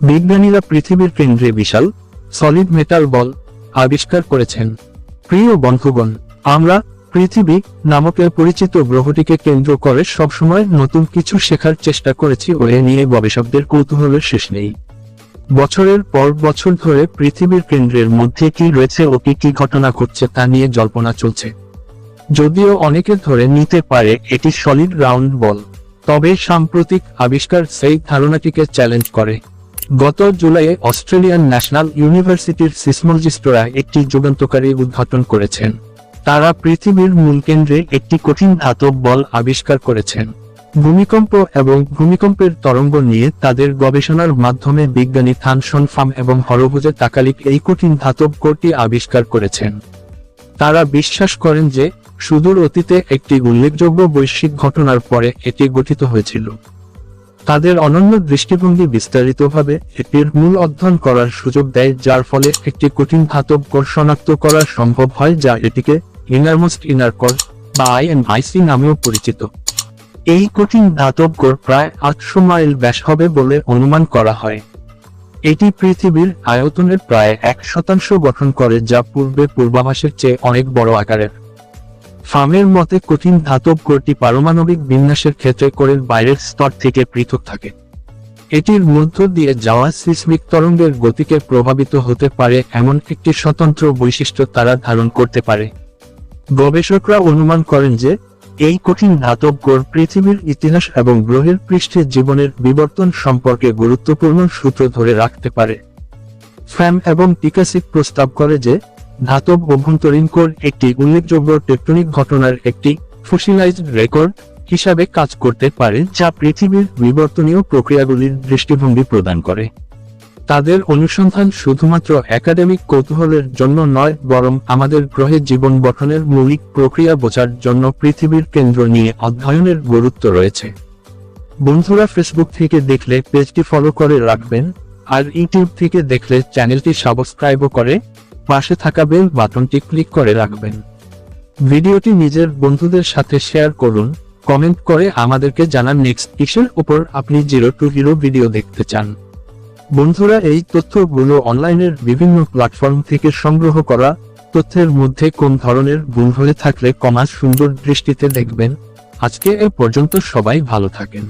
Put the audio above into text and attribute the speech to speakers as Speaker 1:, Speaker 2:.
Speaker 1: বিজ্ঞানীরা পৃথিবীর কেন্দ্রে বিশাল সলিড মেটাল বল আবিষ্কার করেছেন। প্রিয় বন্ধুগণ, আমরা পৃথিবী নামকের পরিচিত গ্রহটিকে কেন্দ্র করে সবসময় নতুন কিছু শেখার চেষ্টা করেছি ও এ নিয়ে গবেষকদের কৌতূহলের শেষ নেই। বছরের পর বছর ধরে পৃথিবীর কেন্দ্রের মধ্যে কি রয়েছে ও কি কি ঘটনা ঘটছে তা নিয়ে জল্পনা চলছে। যদিও অনেকে ধরে নিতে পারে এটি সলিড রাউন্ড বল, তবে সাম্প্রতিক আবিষ্কার সেই ধারণাটিকে চ্যালেঞ্জ করে। গত জুলাইয়ে অস্ট্রেলিয়ান ন্যাশনাল ইউনিভার্সিটির সিসমোলজিস্টরা একটি যুগান্তকারী উদ্ঘাটন করেছেন। তারা পৃথিবীর মূল কেন্দ্রে একটি কঠিন ধাতব বল আবিষ্কার করেছেন। ভূমিকম্প এবং ভূমিকম্পের তরঙ্গ নিয়ে তাদের গবেষণার মাধ্যমে বিজ্ঞানী থানসন ফার্ম এবং হরভুজে তাকালিক এই কঠিন ধাতব কোরটি আবিষ্কার করেছেন। তারা বিশ্বাস করেন যে, সুদূর অতীতে একটি উল্লেখযোগ্য বৈশ্বিক ঘটনার পরে এটি গঠিত হয়েছিল। তাদের অনন্য দৃষ্টিভঙ্গি বিস্তারিতভাবে এটির মূল অধ্যয়ন করার সুযোগ দেয়, যার ফলে একটি কঠিন ধাতব কোর শনাক্ত করা সম্ভব হয়, যা এটিকে ইনারমোস্ট ইনার কোর বা আইএনআইসি নামেও পরিচিত। এই কঠিন ধাতব কোর প্রায় আটশো মাইল ব্যাস হবে বলে অনুমান করা হয়। এটি পৃথিবীর আয়তনের প্রায় এক শতাংশ গঠন করে, যা পূর্বে পূর্বাভাসের চেয়ে অনেক বড় আকারের। ফার্মের মতে কঠিন ধাতব কোরটি পারমাণবিক বিন্যাসের ক্ষেত্রে কোরের বাইরের স্তর থেকে পৃথক থাকে। এটির মধ্য দিয়ে যাওয়া সিসমিক তরঙ্গের গতিকে প্রভাবিত হতে পারে এমন একটি স্বতন্ত্র বৈশিষ্ট্য তারা ধারণ করতে পারে। গবেষকরা অনুমান করেন যে, এই কঠিন ধাতব কোর পৃথিবীর ইতিহাস এবং গ্রহের পৃষ্ঠে জীবনের বিবর্তন সম্পর্কে গুরুত্বপূর্ণ সূত্র ধরে রাখতে পারে। ফ্যাম এবং টিকাসিক প্রস্তাব করে যে ধাতব অভ্যন্তরীণ কোর একটি উল্লেখযোগ্য টেকটনিক ঘটনার একটি ফসিলাইজড রেকর্ড হিসাবে কাজ করতে পারে যা পৃথিবীর বিবর্তনীয় প্রক্রিয়াগুলির দৃষ্টিভঙ্গি প্রদান করে। তাদের অনুসন্ধান শুধুমাত্র একাডেমিক কৌতূহলের জন্য নয়, বরং আমাদের গ্রহে জীবন গঠনের মৌলিক প্রক্রিয়া বোঝার জন্য পৃথিবীর কেন্দ্র নিয়ে অধ্যয়নের গুরুত্ব রয়েছে। বন্ধুরা ফেসবুক থেকে দেখলে পেজটি ফলো করে রাখবেন, আর ইউটিউব থেকে দেখলে চ্যানেলটি সাবস্ক্রাইবও করে পাশে থাকা বেল বাটনটি ক্লিক করে রাখবেন। ভিডিওটি নিজের বন্ধুদের সাথে শেয়ার করুন, কমেন্ট করে আমাদেরকে জানান নেক্সট কিসের উপর আপনি জিরো টু হিরো ভিডিও দেখতে চান। বন্ধুরা, এই তথ্যগুলো অনলাইনের বিভিন্ন প্ল্যাটফর্ম থেকে সংগ্রহ করা, তথ্যের মধ্যে কোন ধরনের ভুল হয়ে থাকলে কমাস সুন্দর দৃষ্টিতে দেখবেন। আজকে এ পর্যন্ত সবাই ভালো থাকেন।